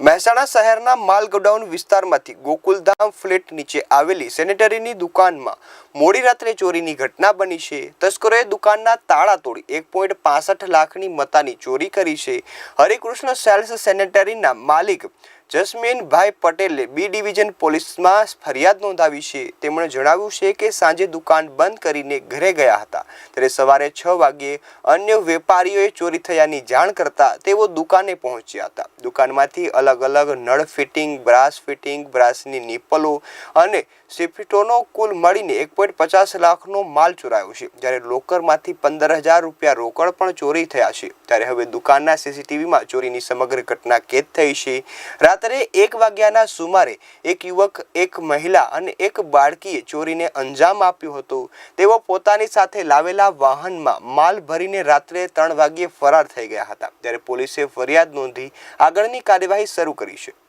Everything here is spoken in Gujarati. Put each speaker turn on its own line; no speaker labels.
મહેસાણા શહેરના માલ ગોડાઉન વિસ્તારમાંથી ગોકુલધામ ફ્લેટ નીચે આવેલી સેનેટરીની દુકાનમાં મોડી રાત્રે ચોરીની ઘટના બની છે. તસ્કરોએ દુકાનના તાળા તોડી એક પોઈન્ટ પાસઠ લાખની મતાની ચોરી કરી છે. હરિકૃષ્ણ સેલ્સ સેનેટરીના માલિક જસ્મીનભાઈ પટેલે બી ડિવિઝન પોલીસમાં ફરિયાદ નોંધાવી છે. તેમણે જણાવ્યું છે કે સાંજે દુકાન બંધ કરીને ઘરે ગયા હતા. ત્યારે સવારે છ વાગ્યે અન્ય વેપારીઓએ ચોરી થયાની જાણ કરતા તેઓ દુકાને પહોંચ્યા હતા. દુકાનમાંથી અલગ અલગ નળ ફિટિંગ, બ્રાસ ફિટિંગ, બ્રાસની નિપલો અને સિફ્ટોનો કુલ મળીને એક પોઈન્ટ પચાસ લાખનો માલ ચોરાયો છે. જ્યારે લોકરમાંથી પંદર હજાર રૂપિયા રોકડ પણ ચોરી થયા છે. ત્યારે હવે દુકાનના સીસીટીવીમાં ચોરીની સમગ્ર ઘટના કેદ થઈ છે. રાત્રે એક વાગ્યાના સુમારે એક યુવક, એક મહિલા અને એક બાળકીએ ચોરીને અંજામ આપ્યો હતો. તેઓ પોતાની સાથે લાવેલા વાહનમાં માલ ભરીને રાત્રે ત્રણ વાગ્યે ફરાર થઈ ગયા હતા. ત્યારે પોલીસે ફરિયાદ નોંધી આગળની કાર્યવાહી શરૂ કરી છે.